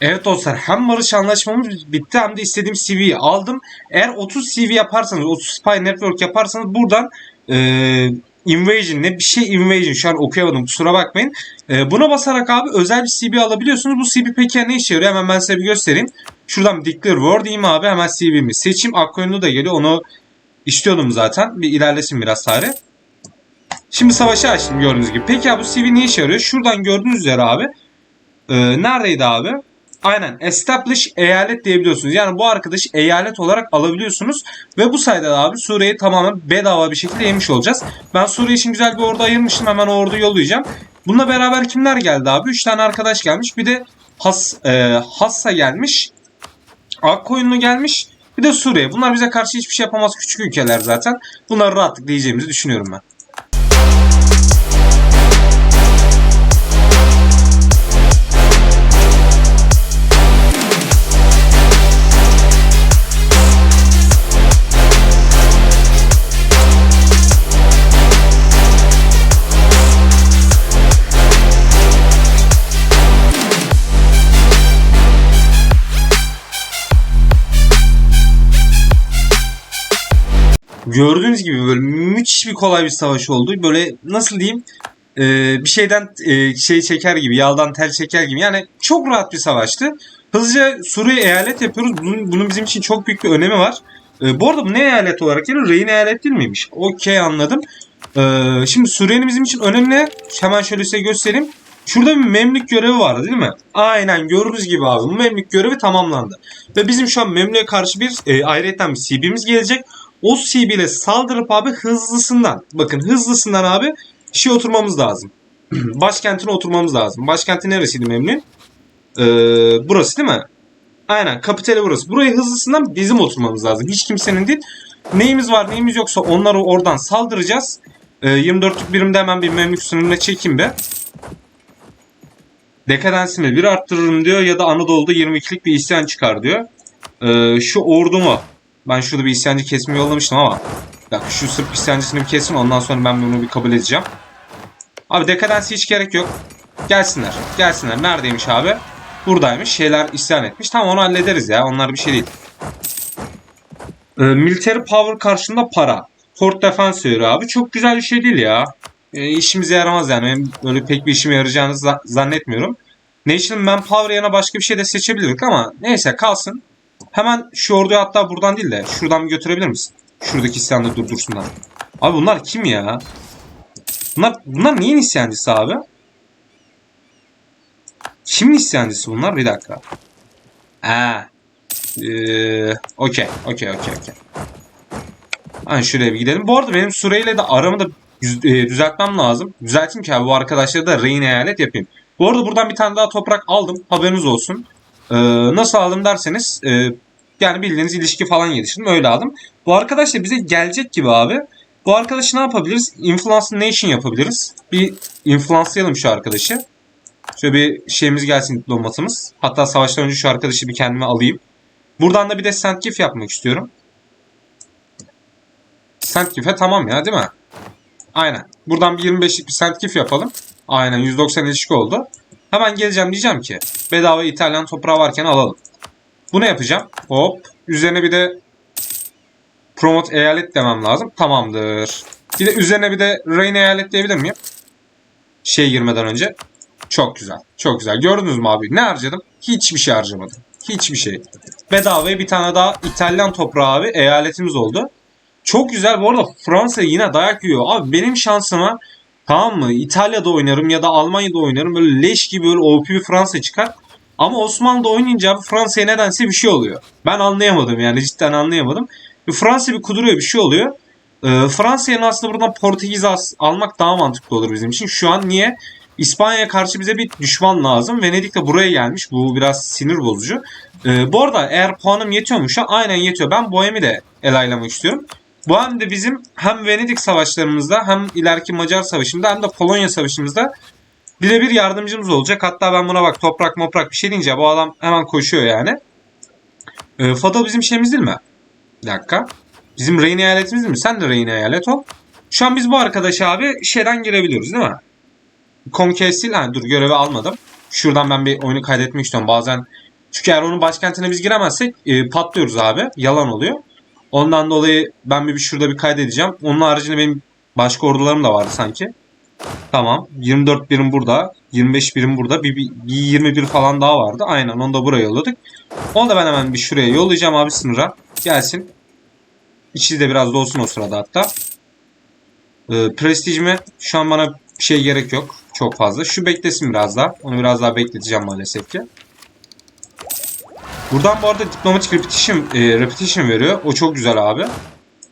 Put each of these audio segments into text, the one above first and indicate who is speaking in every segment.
Speaker 1: Evet dostlar hem barış anlaşmamız bitti hem de istediğim CV'yi aldım. Eğer 30 CV yaparsanız 30 Spy Network yaparsanız buradan e, Invasion ne bir şey Invasion şu an okuyamadım kusura bakmayın. E, buna basarak abi özel bir CB alabiliyorsunuz. Bu CB peki ne işe yarıyor hemen ben size bir göstereyim. Şuradan Declare War diyeyim abi hemen CV'mi seçeyim. Akkoyunlu da geliyor onu istiyordum zaten. Bir ilerlesin biraz tarih. Şimdi savaşı açtım gördüğünüz gibi. Peki abi bu CV ne işe yarıyor? Şuradan gördüğünüz üzere abi. E, neredeydi abi? Aynen establish eyalet diyebiliyorsunuz. Yani bu arkadaşı eyalet olarak alabiliyorsunuz. Ve bu sayede de abi Suriye'yi tamamen bedava bir şekilde yemiş olacağız. Ben Suriye için güzel bir ordu ayırmıştım. Hemen o orduyu yollayacağım. Bununla beraber kimler geldi abi? 3 tane arkadaş gelmiş. Bir de Has, e, Hassa gelmiş. Akkoyunlu gelmiş. Bir de Suriye. Bunlar bize karşı hiçbir şey yapamaz küçük ülkeler zaten. Bunları rahatlıkla diyeceğimizi düşünüyorum ben. Gördüğünüz gibi böyle müthiş bir kolay bir savaş oldu. Böyle nasıl diyeyim e, bir şeyden e, şey çeker gibi, yağdan tel çeker gibi. Yani çok rahat bir savaştı. Hızlıca Suriye eyalet yapıyoruz. Bunun, bunun bizim için çok büyük bir önemi var. E, bu arada bu ne eyalet olarak geliyor? Rehin eyalet değil miymiş? Okey anladım. E, şimdi Suriye'nin bizim için önemli. Hemen şöyle size göstereyim. Şurada bir memlük görevi vardı değil mi? Aynen gördüğünüz gibi abi memlük görevi tamamlandı. Ve bizim şu an memlüğe karşı bir e, ayrıyetten bir CB'miz gelecek. O CB ile saldırıp abi hızlısından bakın hızlısından abi şey oturmamız lazım. Başkentine oturmamız lazım. Başkenti neresiydi memnun? Ee, burası değil mi? Aynen kapitali burası. Burayı hızlısından bizim oturmamız lazım. Hiç kimsenin değil. Neyimiz var neyimiz yoksa onları oradan saldıracağız. Ee, 24'lük birimde hemen bir memlük sınırına çekeyim be. Dekadensimi bir arttırırım diyor ya da Anadolu'da 22'lik bir isyan çıkar diyor. Ee, şu ordumu ben şurada bir isyancı kesimi yollamıştım ama dakika şu Sırp isyancısını bir kesin ondan sonra ben bunu bir kabul edeceğim. Abi dekadensi hiç gerek yok. Gelsinler. Gelsinler. Neredeymiş abi? Buradaymış. Şeyler isyan etmiş. Tamam onu hallederiz ya. Onlar bir şey değil. Ee, military power karşında para. Port defense diyor abi. Çok güzel bir şey değil ya. Ee, işimize yaramaz yani. Benim böyle pek bir işime yarayacağını za- zannetmiyorum. National Manpower yerine başka bir şey de seçebilirdik ama neyse kalsın. Hemen şu orduyu hatta buradan değil de şuradan götürebilir misin? Şuradaki isyanı durdursunlar. Abi bunlar kim ya? Bunlar, bunlar neyin isyancısı abi? Kimin isyancısı bunlar? Bir dakika. Ha. Ee, okey. Okey okey okey. Hani şuraya bir gidelim. Bu arada benim süreyle de aramı da e, düzeltmem lazım. Düzelteyim ki abi bu arkadaşları da rehin eyalet yapayım. Bu arada buradan bir tane daha toprak aldım. Haberiniz olsun. Ee, nasıl aldım derseniz e, yani bildiğiniz ilişki falan geliştirdim öyle aldım. Bu arkadaş da bize gelecek gibi abi. Bu arkadaşı ne yapabiliriz? Influence Nation yapabiliriz. Bir influencelayalım şu arkadaşı. Şöyle bir şeyimiz gelsin diplomatımız. Hatta savaştan önce şu arkadaşı bir kendime alayım. Buradan da bir de Sentgif yapmak istiyorum. Sentgif'e tamam ya değil mi? Aynen. Buradan bir 25'lik bir Sentgif yapalım. Aynen 190 ilişki oldu. Hemen geleceğim diyeceğim ki bedava İtalyan toprağı varken alalım. Bunu yapacağım. Hop. Üzerine bir de promote eyalet demem lazım. Tamamdır. Bir de üzerine bir de Reign eyalet diyebilir miyim? Şey girmeden önce. Çok güzel. Çok güzel. Gördünüz mü abi? Ne harcadım? Hiçbir şey harcamadım. Hiçbir şey. Bedavaya bir tane daha İtalyan toprağı abi eyaletimiz oldu. Çok güzel. Bu arada Fransa yine dayak yiyor. Abi benim şansıma Tamam mı? İtalya'da oynarım ya da Almanya'da oynarım. Böyle leş gibi böyle OP bir Fransa çıkar. Ama Osmanlı'da oynayınca abi Fransa'ya nedense bir şey oluyor. Ben anlayamadım yani cidden anlayamadım. Fransa bir kuduruyor bir şey oluyor. Ee, Fransa'ya aslında buradan Portekiz almak daha mantıklı olur bizim için. Şu an niye? İspanya'ya karşı bize bir düşman lazım. Venedik de buraya gelmiş. Bu biraz sinir bozucu. Ee, bu arada eğer puanım yetiyormuş aynen yetiyor. Ben Bohem'i de elaylamak istiyorum. Bu hem de bizim hem Venedik savaşlarımızda hem ileriki Macar savaşımızda hem de Polonya savaşımızda birebir yardımcımız olacak. Hatta ben buna bak toprak moprak bir şey deyince bu adam hemen koşuyor yani. Ee, Fado bizim şeyimiz değil mi? Bir dakika. Bizim Reyn eyaletimiz değil mi? Sen de Reyn eyalet ol. Şu an biz bu arkadaş abi şeyden girebiliyoruz değil mi? Conquest değil. Ha, dur görevi almadım. Şuradan ben bir oyunu kaydetmek istiyorum. Bazen Çünkü eğer onun başkentine biz giremezsek e, patlıyoruz abi. Yalan oluyor. Ondan dolayı ben bir, şurada bir kaydedeceğim. Onun haricinde benim başka ordularım da vardı sanki. Tamam. 24 birim burada. 25 birim burada. Bir, bir, bir 21 falan daha vardı. Aynen onu da buraya yolladık. Onu da ben hemen bir şuraya yollayacağım abi sınıra. Gelsin. İçi de biraz dolsun o sırada hatta. Ee, prestijime şu an bana bir şey gerek yok. Çok fazla. Şu beklesin biraz daha. Onu biraz daha bekleteceğim maalesef ki. Buradan bu arada diplomatik repetition, e, repetition veriyor. O çok güzel abi.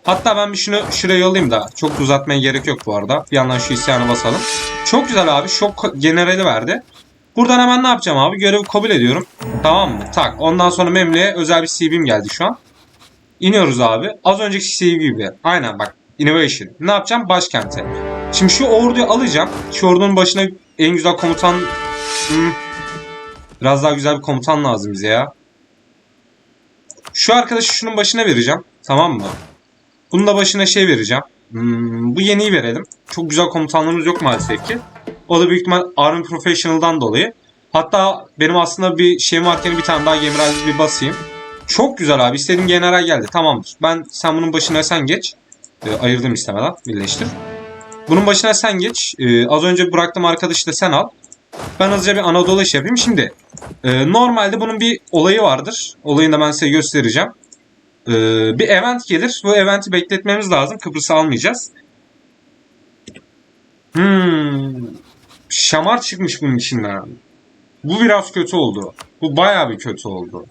Speaker 1: Hatta ben bir şunu şuraya yollayayım da çok da uzatmaya gerek yok bu arada. Bir yandan şu isyanı basalım. Çok güzel abi. Şok generali verdi. Buradan hemen ne yapacağım abi? Görevi kabul ediyorum. Tamam mı? Tak. Ondan sonra Memle'ye özel bir CV'm geldi şu an. İniyoruz abi. Az önceki CV gibi. Aynen bak. Innovation. Ne yapacağım? Başkente. Şimdi şu orduyu alacağım. Şu ordunun başına en güzel komutan... Hmm. Biraz daha güzel bir komutan lazım bize ya. Şu arkadaşı şunun başına vereceğim. Tamam mı? Bunun da başına şey vereceğim. Hmm, bu yeniyi verelim. Çok güzel komutanlarımız yok maalesef ki. O da büyük ihtimal Army Professional'dan dolayı. Hatta benim aslında bir şeyim varken bir tane daha General bir basayım. Çok güzel abi. İstediğim general geldi. Tamamdır. Ben sen bunun başına sen geç. Ee, ayırdım istemeden. Birleştir. Bunun başına sen geç. Ee, az önce bıraktığım arkadaşı da sen al. Ben hızlıca bir Anadolu iş yapayım. Şimdi e, normalde bunun bir olayı vardır. Olayını da ben size göstereceğim. E, bir event gelir. Bu eventi bekletmemiz lazım. Kıbrıs'ı almayacağız. Hmm. Şamar çıkmış bunun içinden. Bu biraz kötü oldu. Bu bayağı bir kötü oldu.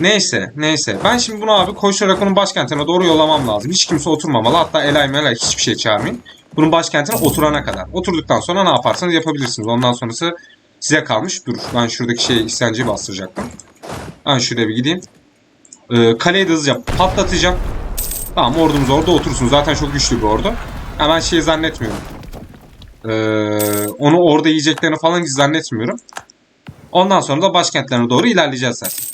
Speaker 1: Neyse, neyse. Ben şimdi bunu abi koşarak onun başkentine doğru yollamam lazım. Hiç kimse oturmamalı. Hatta elay melay hiçbir şey çağırmayın. Bunun başkentine oturana kadar. Oturduktan sonra ne yaparsanız yapabilirsiniz. Ondan sonrası size kalmış. Dur ben şuradaki şey isyancıyı bastıracaktım. Ben şuraya bir gideyim. Ee, kaleyi de hızlıca patlatacağım. Tamam ordumuz orada otursun. Zaten çok güçlü bir ordu. Hemen şey zannetmiyorum. Ee, onu orada yiyeceklerini falan zannetmiyorum. Ondan sonra da başkentlerine doğru ilerleyeceğiz zaten.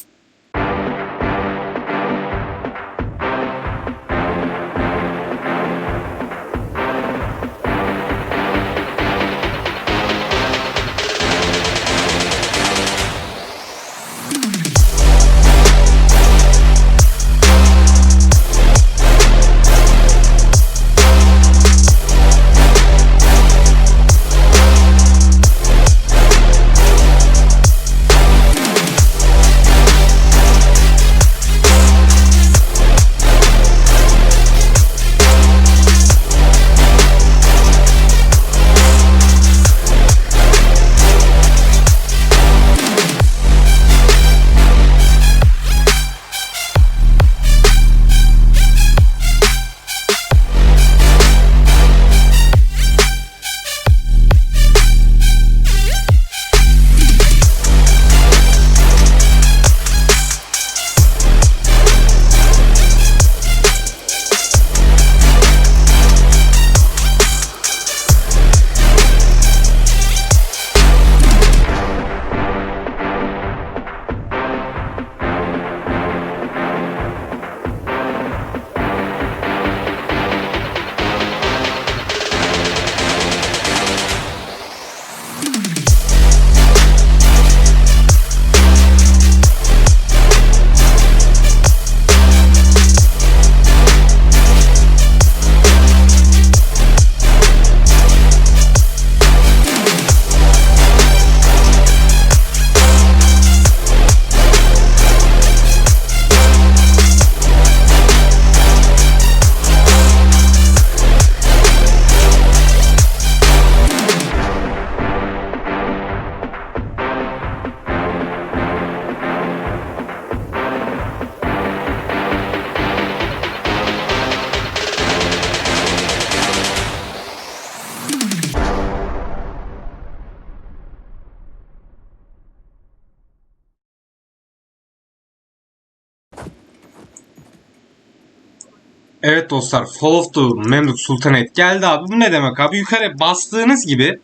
Speaker 1: Evet dostlar Fall of the Memlük Sultanate geldi abi. Bu ne demek abi? Yukarı bastığınız gibi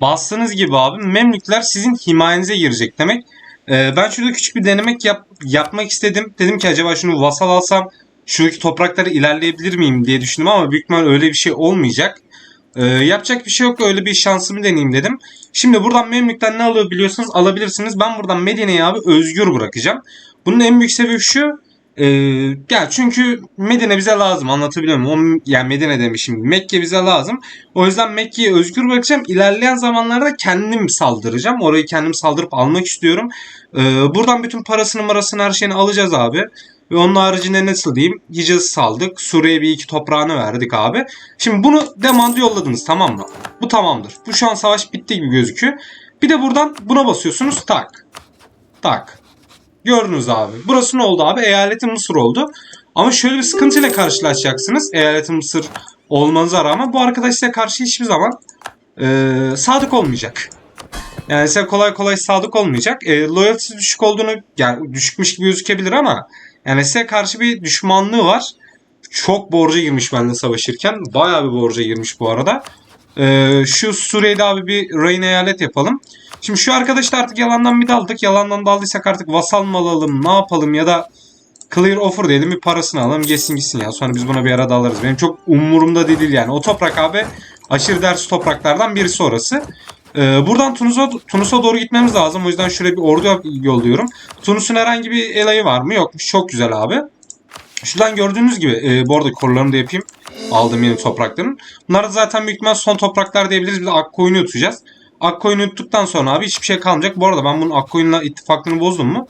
Speaker 1: bastığınız gibi abi Memlükler sizin himayenize girecek demek. Ee, ben şurada küçük bir denemek yap, yapmak istedim. Dedim ki acaba şunu vasal alsam şuradaki toprakları ilerleyebilir miyim diye düşündüm ama büyük ihtimal öyle bir şey olmayacak. Ee, yapacak bir şey yok öyle bir şansımı deneyeyim dedim. Şimdi buradan Memlük'ten ne alabiliyorsunuz alabilirsiniz. Ben buradan Medine'yi abi özgür bırakacağım. Bunun en büyük sebebi şu. Ee, ya çünkü Medine bize lazım anlatabiliyor muyum? Yani Medine demişim Mekke bize lazım. O yüzden Mekke'yi özgür bırakacağım. İlerleyen zamanlarda kendim saldıracağım. Orayı kendim saldırıp almak istiyorum. Ee, buradan bütün parasını marasını her şeyini alacağız abi. Ve onun haricinde nasıl diyeyim? Hicaz saldık. Suriye'ye bir iki toprağını verdik abi. Şimdi bunu demandı yolladınız tamam mı? Bu tamamdır. Bu şu an savaş bitti gibi gözüküyor. Bir de buradan buna basıyorsunuz. Tak. Tak. Gördünüz abi. Burası ne oldu abi? Eyaleti Mısır oldu. Ama şöyle bir sıkıntıyla karşılaşacaksınız. Eyaleti Mısır olmanıza rağmen bu arkadaş size karşı hiçbir zaman e, sadık olmayacak. Yani size kolay kolay sadık olmayacak. E, loyalty düşük olduğunu yani düşükmüş gibi gözükebilir ama yani size karşı bir düşmanlığı var. Çok borca girmiş benimle savaşırken. Bayağı bir borca girmiş bu arada. E, şu Suriye'de abi bir rehin eyalet yapalım. Şimdi şu arkadaşla artık yalandan bir daldık. Yalandan daldıysak artık vasal mı alalım ne yapalım ya da clear offer diyelim bir parasını alalım geçsin gitsin ya. Sonra biz buna bir ara alırız. Benim çok umurumda değil yani. O toprak abi aşırı ders topraklardan birisi orası. Ee, buradan Tunus'a Tunus'a doğru gitmemiz lazım. O yüzden şuraya bir ordu yolluyorum. Tunus'un herhangi bir elayı var mı? Yokmuş. Çok güzel abi. Şuradan gördüğünüz gibi e, bu arada korularını da yapayım. Aldım yeni toprakların. Bunlar da zaten büyük ihtimal son topraklar diyebiliriz. Biz Akkoyun'u tutacağız. Akkoyun'u tuttuktan sonra abi hiçbir şey kalmayacak. Bu arada ben bunun Akkoyun'la ittifaklığını bozdum mu?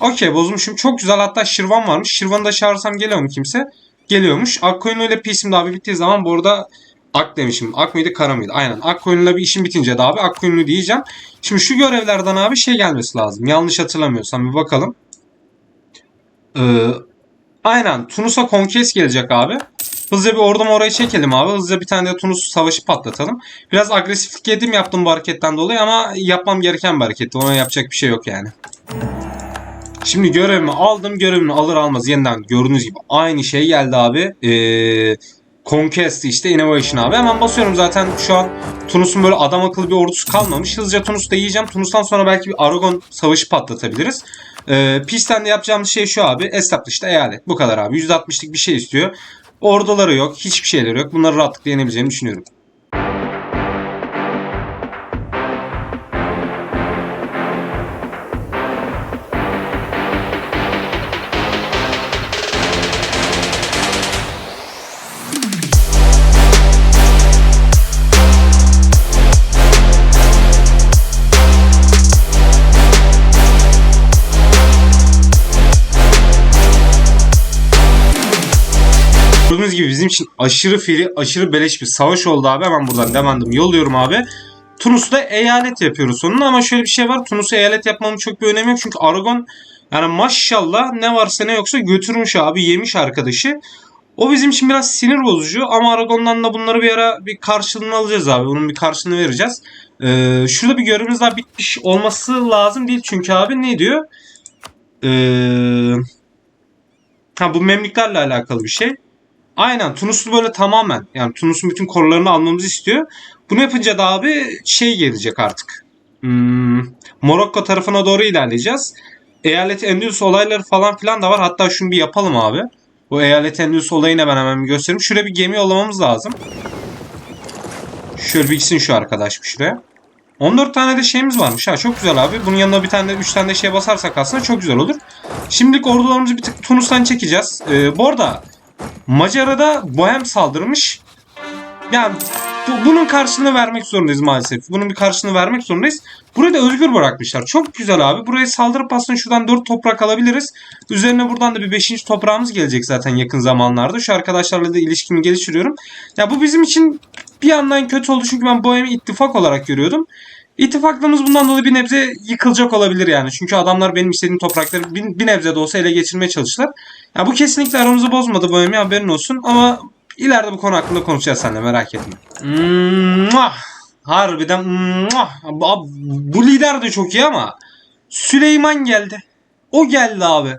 Speaker 1: Okey bozmuşum. Çok güzel hatta Şirvan varmış. Şirvan'ı da çağırsam geliyor mu kimse? Geliyormuş. Akkoyun ile pisim abi bittiği zaman bu arada Ak demişim. Ak mıydı kara mıydı? Aynen. Akkoyun'la bir işim bitince de abi Akkoyun'u diyeceğim. Şimdi şu görevlerden abi şey gelmesi lazım. Yanlış hatırlamıyorsam bir bakalım. Ee, aynen. Tunus'a Conquest gelecek abi. Hızlıca bir ordumu oraya çekelim abi. Hızlıca bir tane de Tunus savaşı patlatalım. Biraz agresiflik yedim yaptım bu hareketten dolayı ama yapmam gereken bir hareketti. Ona yapacak bir şey yok yani. Şimdi görevimi aldım. Görevimi alır almaz yeniden gördüğünüz gibi aynı şey geldi abi. Ee, Conquest işte Innovation abi. Hemen basıyorum zaten şu an Tunus'un böyle adam akıllı bir ordusu kalmamış. Hızlıca Tunus'ta yiyeceğim. Tunus'tan sonra belki bir Aragon savaşı patlatabiliriz. Ee, Peace'ten de yapacağımız şey şu abi. Establish'te eyalet. Bu kadar abi. %60'lık bir şey istiyor. Orduları yok. Hiçbir şeyleri yok. Bunları rahatlıkla yenebileceğimi düşünüyorum. Gibi bizim için aşırı fili, aşırı beleş bir savaş oldu abi. Hemen buradan demandım yolluyorum abi. Tunus'ta eyalet yapıyoruz sonunda ama şöyle bir şey var. Tunus'a eyalet yapmamın çok bir önemi yok. Çünkü Aragon yani maşallah ne varsa ne yoksa götürmüş abi yemiş arkadaşı. O bizim için biraz sinir bozucu ama Aragon'dan da bunları bir ara bir karşılığını alacağız abi. Bunun bir karşılığını vereceğiz. Ee, şurada bir görevimiz daha bitmiş olması lazım değil çünkü abi ne diyor? Ee, ha bu memlüklerle alakalı bir şey. Aynen Tunus'u böyle tamamen yani Tunus'un bütün korularını almamızı istiyor. Bunu yapınca da abi şey gelecek artık. Hmm, Morokko tarafına doğru ilerleyeceğiz. Eyalet Endülüs olayları falan filan da var. Hatta şunu bir yapalım abi. Bu Eyalet Endülüs olayını ben hemen bir göstereyim. Şuraya bir gemi yollamamız lazım. Şöyle bir gitsin şu arkadaş bir şuraya. 14 tane de şeyimiz varmış ha çok güzel abi. Bunun yanına bir tane de 3 tane de şey basarsak aslında çok güzel olur. Şimdilik ordularımızı bir tık Tunus'tan çekeceğiz. Ee, bu arada Macar'a da Bohem saldırmış. Yani bu- bunun karşılığını vermek zorundayız maalesef. Bunun bir karşılığını vermek zorundayız. Burayı da özgür bırakmışlar. Çok güzel abi. Buraya saldırıp aslında şuradan 4 toprak alabiliriz. Üzerine buradan da bir 5. toprağımız gelecek zaten yakın zamanlarda. Şu arkadaşlarla da ilişkimi geliştiriyorum. Ya bu bizim için bir yandan kötü oldu çünkü ben Bohem'i ittifak olarak görüyordum. İttifaklığımız bundan dolayı bir nebze yıkılacak olabilir yani. Çünkü adamlar benim istediğim toprakları bir, bir nebze de olsa ele geçirmeye çalıştılar. Ya bu kesinlikle aramızı bozmadı Bohem'i haberin olsun ama ileride bu konu hakkında konuşacağız seninle merak etme. Mwah! Harbiden mwah! bu lider de çok iyi ama Süleyman geldi. O geldi abi.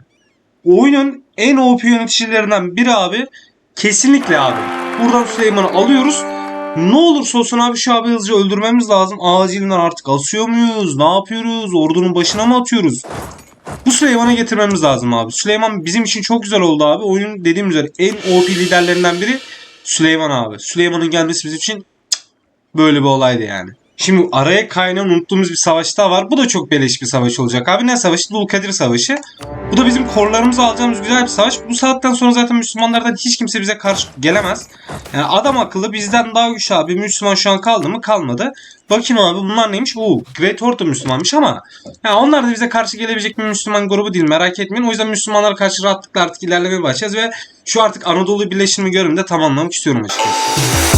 Speaker 1: Oyunun en OP yöneticilerinden biri abi. Kesinlikle abi. Buradan Süleyman'ı alıyoruz. Ne olursa olsun abi şu abi öldürmemiz lazım. Acilinden artık asıyor muyuz? Ne yapıyoruz? Ordunun başına mı atıyoruz? Bu Süleyman'ı getirmemiz lazım abi. Süleyman bizim için çok güzel oldu abi. Oyunun dediğim üzere en OP liderlerinden biri Süleyman abi. Süleyman'ın gelmesi bizim için Böyle bir olaydı yani. Şimdi araya kaynayan unuttuğumuz bir savaş daha var. Bu da çok beleş bir savaş olacak abi. Ne savaşı? Dulkadir Savaşı. Bu da bizim korlarımızı alacağımız güzel bir savaş. Bu saatten sonra zaten Müslümanlardan hiç kimse bize karşı gelemez. Yani adam akıllı bizden daha güçlü abi. Müslüman şu an kaldı mı? Kalmadı. Bakayım abi bunlar neymiş? Oo, Great Horde Müslümanmış ama yani onlar da bize karşı gelebilecek bir Müslüman grubu değil merak etmeyin. O yüzden Müslümanlara karşı rahatlıkla artık ilerlemeye başlayacağız ve şu artık Anadolu birleşimi görevini de tamamlamak istiyorum açıkçası.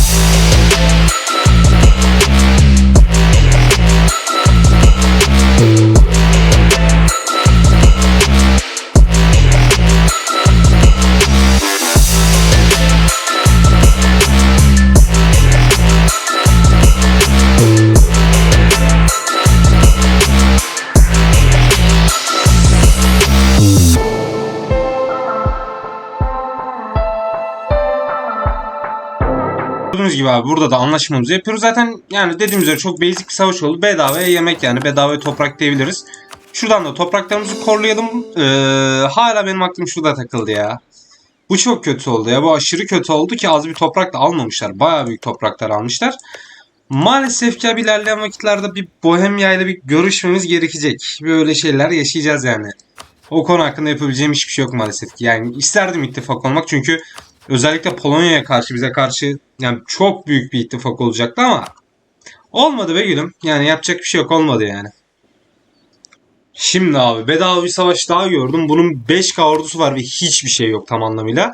Speaker 1: Abi burada da anlaşmamızı yapıyoruz. Zaten yani dediğimiz üzere çok basic bir savaş oldu. Bedavaya yemek yani bedavaya toprak diyebiliriz. Şuradan da topraklarımızı korlayalım. Ee, hala benim aklım şurada takıldı ya. Bu çok kötü oldu ya. Bu aşırı kötü oldu ki az bir toprak da almamışlar. Bayağı büyük topraklar almışlar. Maalesef ki abi ilerleyen vakitlerde bir Bohemya ile bir görüşmemiz gerekecek. Böyle şeyler yaşayacağız yani. O konu hakkında yapabileceğim hiçbir şey yok maalesef ki. Yani isterdim ittifak olmak çünkü özellikle Polonya'ya karşı bize karşı yani çok büyük bir ittifak olacaktı ama olmadı be gülüm. Yani yapacak bir şey yok olmadı yani. Şimdi abi bedava bir savaş daha gördüm. Bunun 5K ordusu var ve hiçbir şey yok tam anlamıyla.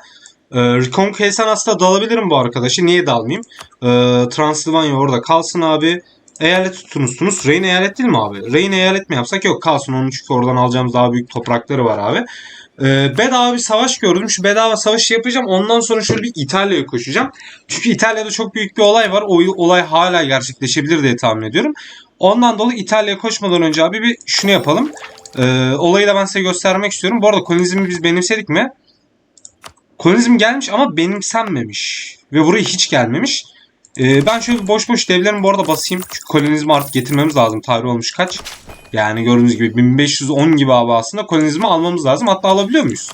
Speaker 1: Ee, Reconquest'ten aslında dalabilirim bu arkadaşı. Niye dalmayayım? Ee, Transilvanya orada kalsın abi. Eyalet tutunuzsunuz. Reyn eyalet değil mi abi? Reyn eyalet mi yapsak? Yok kalsın. Onun çünkü oradan alacağımız daha büyük toprakları var abi. Ee, bedava bir savaş gördüm. Şu bedava savaşı yapacağım. Ondan sonra şöyle bir İtalya'ya koşacağım. Çünkü İtalya'da çok büyük bir olay var. O olay hala gerçekleşebilir diye tahmin ediyorum. Ondan dolayı İtalya'ya koşmadan önce abi bir şunu yapalım. Ee, olayı da ben size göstermek istiyorum. Bu arada kolonizmi biz benimsedik mi? Kolonizm gelmiş ama benimsenmemiş. Ve buraya hiç gelmemiş. Ee, ben şöyle boş boş devlerimi bu arada basayım. Çünkü kolonizmi artık getirmemiz lazım. Tarih olmuş kaç? Yani gördüğünüz gibi 1510 gibi abi aslında kolonizmi almamız lazım. Hatta alabiliyor muyuz?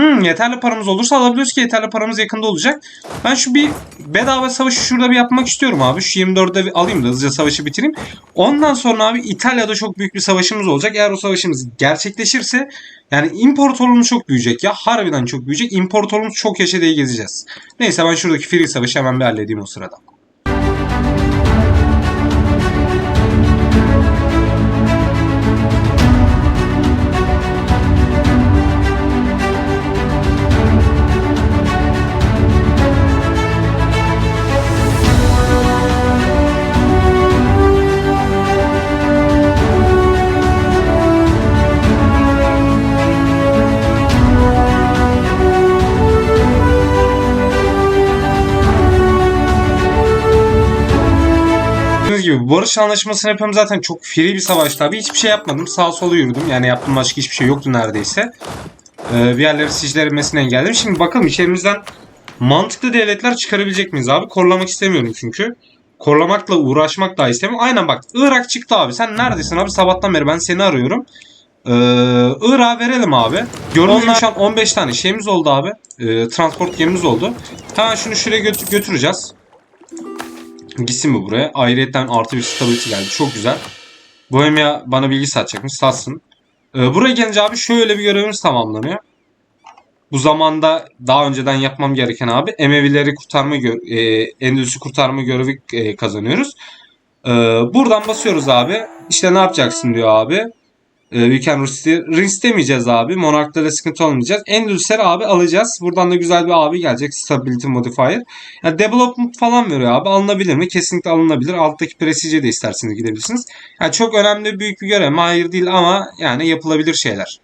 Speaker 1: Hmm, yeterli paramız olursa alabiliyoruz ki yeterli paramız yakında olacak. Ben şu bir bedava savaşı şurada bir yapmak istiyorum abi. Şu 24'de bir alayım da hızlıca savaşı bitireyim. Ondan sonra abi İtalya'da çok büyük bir savaşımız olacak. Eğer o savaşımız gerçekleşirse yani imparatorluğumuz çok büyüyecek ya. Harbiden çok büyüyecek. İmparatorluğumuz çok yaşa diye gezeceğiz. Neyse ben şuradaki free savaşı hemen bir halledeyim o sırada. Barış anlaşmasını yapıyorum zaten çok free bir savaştı abi. Hiçbir şey yapmadım. Sağ sola yürüdüm. Yani yaptığım başka hiçbir şey yoktu neredeyse. Ee, bir yerleri siclerilmesine engelledim. Şimdi bakalım içerimizden mantıklı devletler çıkarabilecek miyiz abi? Korlamak istemiyorum çünkü. Korlamakla uğraşmak daha istemiyorum. Aynen bak Irak çıktı abi. Sen neredesin abi? Sabahtan beri ben seni arıyorum. Ee, Irak'a verelim abi. Gördüğünüz gibi şu an 15 tane şeyimiz oldu abi. Ee, transport gemimiz oldu. Hemen şunu şuraya götü- götüreceğiz. Gitsin mi buraya? Ayrıyetten artı bir stability geldi. Çok güzel. Bohemia bana bilgi satacakmış. Satsın. Ee, buraya gelince abi şöyle bir görevimiz tamamlanıyor. Bu zamanda daha önceden yapmam gereken abi Emevileri kurtarma e, Endülüs'ü kurtarma görevi e, kazanıyoruz. Ee, buradan basıyoruz abi. İşte ne yapacaksın diyor abi. Ee, we can restore. Restemeyeceğiz abi. Monarklara sıkıntı olmayacağız. Endülüsleri abi alacağız. Buradan da güzel bir abi gelecek. Stability modifier. Yani development falan veriyor abi. Alınabilir mi? Kesinlikle alınabilir. Alttaki prestige'e de isterseniz gidebilirsiniz. Yani çok önemli büyük bir görev? Hayır değil ama yani yapılabilir şeyler.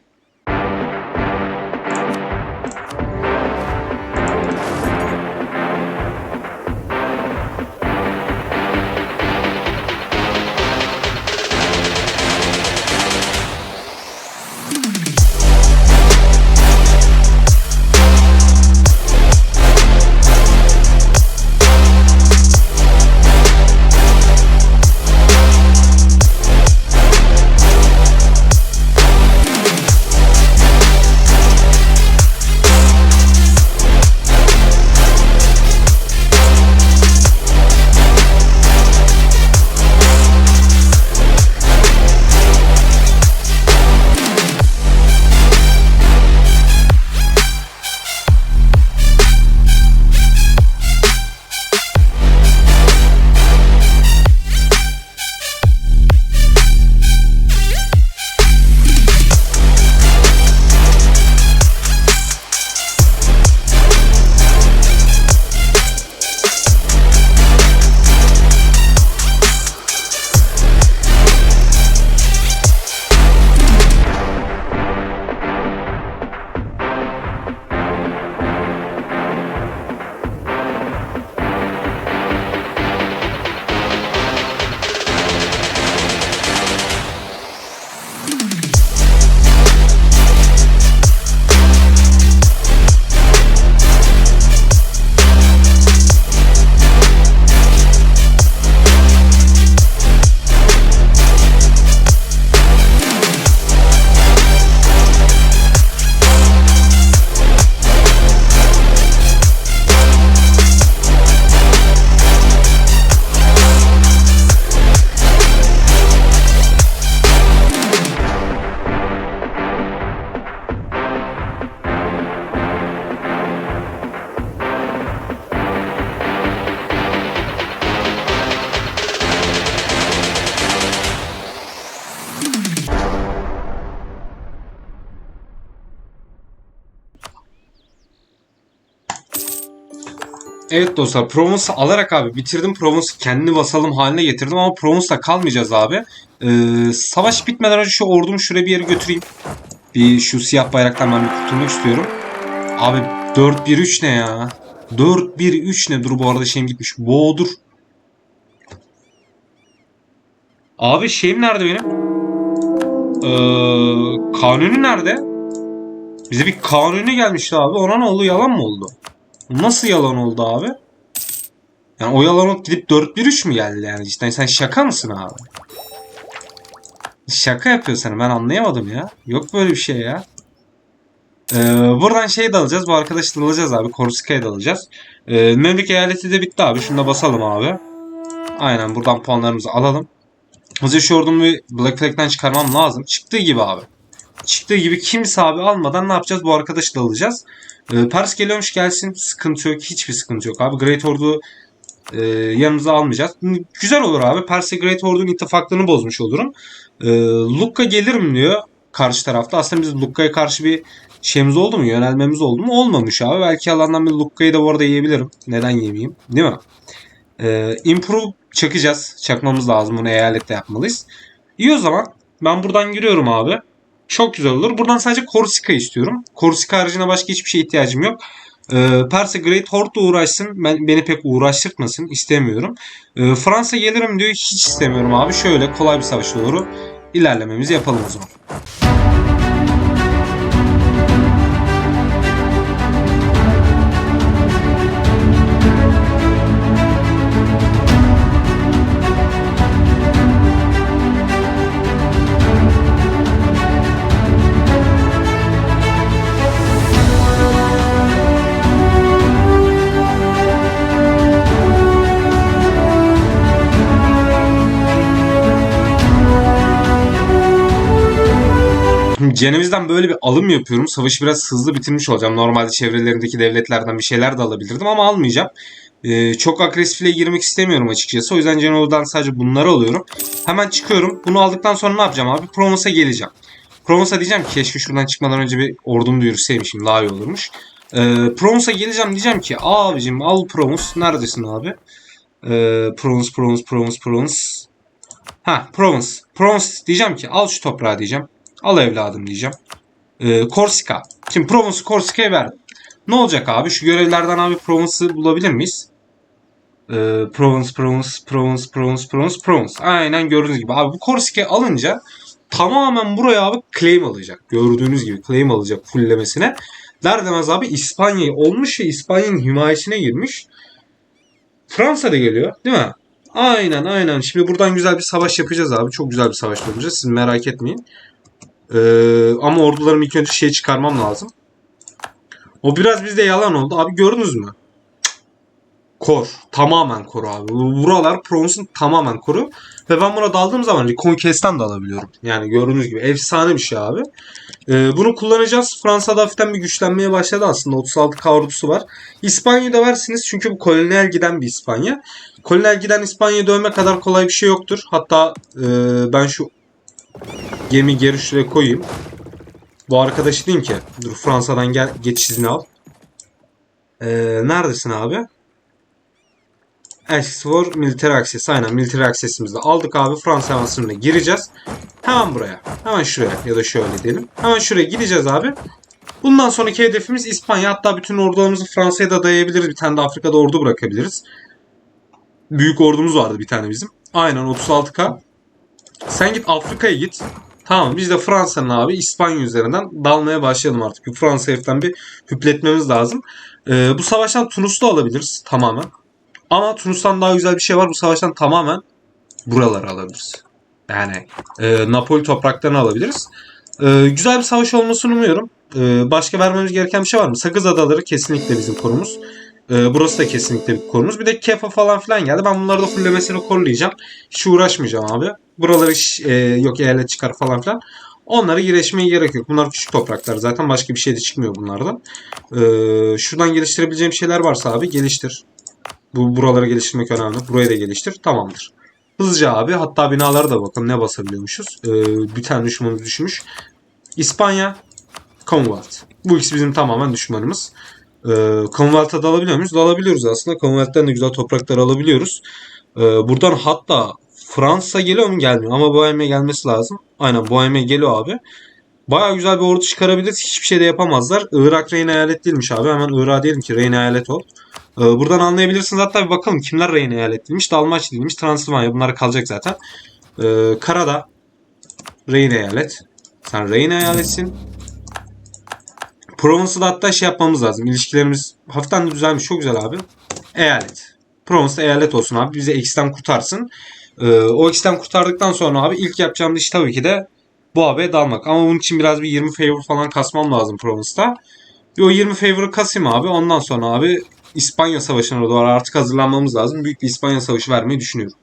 Speaker 1: Evet dostlar Provence'ı alarak abi bitirdim. Provence'ı kendi vasalım haline getirdim ama Provence'da kalmayacağız abi. Ee, savaş bitmeden önce şu ordumu şuraya bir yere götüreyim. Bir şu siyah bayraktan ben bir kurtulmak istiyorum. Abi 4-1-3 ne ya? 4-1-3 ne? Dur bu arada şeyim gitmiş. Boğdur. Abi şeyim nerede benim? Ee, kanuni nerede? Bize bir kanuni gelmişti abi. Ona ne oldu? Yalan mı oldu? Nasıl yalan oldu abi? Yani o yalan olup gidip 4-1-3 mü geldi yani? Cidden sen şaka mısın abi? Şaka yapıyorsun ben anlayamadım ya. Yok böyle bir şey ya. Ee, buradan şey de alacağız. Bu arkadaşı da alacağız abi. Korsika'yı da alacağız. Ee, Memlük eyaleti de bitti abi. Şunu da basalım abi. Aynen buradan puanlarımızı alalım. Hızlı şu ordumu Black Flag'den çıkarmam lazım. Çıktığı gibi abi. Çıktığı gibi kimse abi almadan ne yapacağız? Bu arkadaşı da alacağız. Ee, Paris geliyormuş gelsin. Sıkıntı yok. Hiçbir sıkıntı yok abi. Great Ordu e, yanımıza almayacağız. Güzel olur abi. Paris'e Great Ordu'nun ittifaklığını bozmuş olurum. E, Lucca gelirim diyor karşı tarafta. Aslında biz Lucca'ya karşı bir şeyimiz oldu mu? Yönelmemiz oldu mu? Olmamış abi. Belki alandan bir Lucca'yı da bu arada yiyebilirim. Neden yemeyeyim? Değil mi? E, improve çakacağız. Çakmamız lazım. Bunu eyalette yapmalıyız. İyi o zaman. Ben buradan giriyorum abi. Çok güzel olur. Buradan sadece Korsika istiyorum. Korsika haricinde başka hiçbir şeye ihtiyacım yok. Ee, Perse Great Horde'la uğraşsın. Ben, beni pek uğraştırmasın. istemiyorum. Ee, Fransa gelirim diyor. Hiç istemiyorum abi. Şöyle kolay bir savaş doğru ilerlememizi yapalım o zaman. Ceneviz'den böyle bir alım yapıyorum. Savaşı biraz hızlı bitirmiş olacağım. Normalde çevrelerindeki devletlerden bir şeyler de alabilirdim ama almayacağım. Ee, çok agresifle girmek istemiyorum açıkçası. O yüzden Cenova'dan sadece bunları alıyorum. Hemen çıkıyorum. Bunu aldıktan sonra ne yapacağım abi? Provence'a geleceğim. Provence'a diyeceğim ki keşke şuradan çıkmadan önce bir ordumu yürüseymişim. Daha iyi olurmuş. Ee, Provence'a geleceğim diyeceğim ki abicim al Provence. Neredesin abi? Ee, Provence, Provence, Provence, Provence. Ha Provence. Provence diyeceğim ki al şu toprağı diyeceğim. Al evladım diyeceğim. Ee, Korsika. Şimdi Provence'u Korsika'ya verdim. Ne olacak abi? Şu görevlerden abi Provence'ı bulabilir miyiz? Ee, Provence, Provence, Provence, Provence, Provence, Provence. Aynen gördüğünüz gibi. Abi bu Korsika'yı alınca tamamen buraya abi claim alacak. Gördüğünüz gibi claim alacak fulllemesine. Der demez abi İspanya'yı olmuş ve İspanya'nın himayesine girmiş. Fransa da geliyor değil mi? Aynen aynen. Şimdi buradan güzel bir savaş yapacağız abi. Çok güzel bir savaş yapacağız. Siz merak etmeyin. Ee, ama ordularımı ilk önce şey çıkarmam lazım. O biraz bizde yalan oldu. Abi gördünüz mü? Kor. Tamamen koru abi. Buralar Provence'ın tamamen koru. Ve ben buna daldığım zaman Reconquest'ten de alabiliyorum. Yani gördüğünüz gibi efsane bir şey abi. Ee, bunu kullanacağız. Fransa'da hafiften bir güçlenmeye başladı aslında. 36K ordusu var. İspanya'yı döversiniz çünkü bu kolonyal giden bir İspanya. Kolonyal giden İspanya'yı dövme kadar kolay bir şey yoktur. Hatta e, ben şu gemi geri şuraya koyayım. Bu arkadaşı diyeyim ki dur Fransa'dan gel geç izni al. Ee, neredesin abi? Access for Military Access. Aynen Military Access'imizi de aldık abi. Fransa sınırına gireceğiz. Hemen buraya. Hemen şuraya ya da şöyle diyelim. Hemen şuraya gideceğiz abi. Bundan sonraki hedefimiz İspanya. Hatta bütün ordularımızı Fransa'ya da dayayabiliriz. Bir tane de Afrika'da ordu bırakabiliriz. Büyük ordumuz vardı bir tane bizim. Aynen 36K. Sen git Afrika'ya git. Tamam biz de Fransa'nın abi İspanya üzerinden dalmaya başlayalım artık. Fransa heriften bir hüpletmemiz lazım. Ee, bu savaştan Tunus'ta alabiliriz tamamen. Ama Tunus'tan daha güzel bir şey var. Bu savaştan tamamen buraları alabiliriz. Yani e, Napoli topraklarını alabiliriz. E, güzel bir savaş olmasını umuyorum. E, başka vermemiz gereken bir şey var mı? Sakız Adaları kesinlikle bizim konumuz. E, burası da kesinlikle bir konumuz. Bir de Kefa falan filan geldi. Ben bunları da fullemesini koruyacağım. Hiç uğraşmayacağım abi. Buraları e, yok eyalet çıkar falan filan. Onlara girişmeye gerek yok. Bunlar küçük topraklar zaten. Başka bir şey de çıkmıyor bunlardan. E, şuradan geliştirebileceğim şeyler varsa abi geliştir. Bu buraları geliştirmek önemli. Burayı da geliştir. Tamamdır. Hızlıca abi. Hatta binalara da bakalım ne basabiliyormuşuz. Ee, bir tane düşmanımız düşmüş. İspanya, Commonwealth. Bu ikisi bizim tamamen düşmanımız. Ee, Commonwealth'a da alabiliyor muyuz? Dalabiliyoruz aslında. Commonwealth'ten de güzel topraklar alabiliyoruz. Ee, buradan hatta Fransa geliyor mu gelmiyor ama Bohemia gelmesi lazım. Aynen Bohemia geliyor abi. Baya güzel bir ordu çıkarabiliriz. Hiçbir şey de yapamazlar. Irak rehin eyalet değilmiş abi. Hemen Irak'a diyelim ki rehin eyalet ol. Ee, buradan anlayabilirsiniz. Hatta bir bakalım kimler rehin eyalet değilmiş. Dalmaç değilmiş. Transilvanya bunlar kalacak zaten. Ee, Karada rehin eyalet. Sen rehin eyaletsin. Provence'da da hatta şey yapmamız lazım. İlişkilerimiz hafiften de düzelmiş. Çok güzel abi. Eyalet. Provence'da eyalet olsun abi. Bizi X'ten kurtarsın. Ee, o X'ten kurtardıktan sonra abi ilk yapacağım iş tabii ki de bu AB'ye dalmak. Ama bunun için biraz bir 20 favor falan kasmam lazım Provence'da. Bir o 20 favor'ı kasayım abi. Ondan sonra abi İspanya Savaşı'na doğru artık hazırlanmamız lazım. Büyük bir İspanya Savaşı vermeyi düşünüyorum.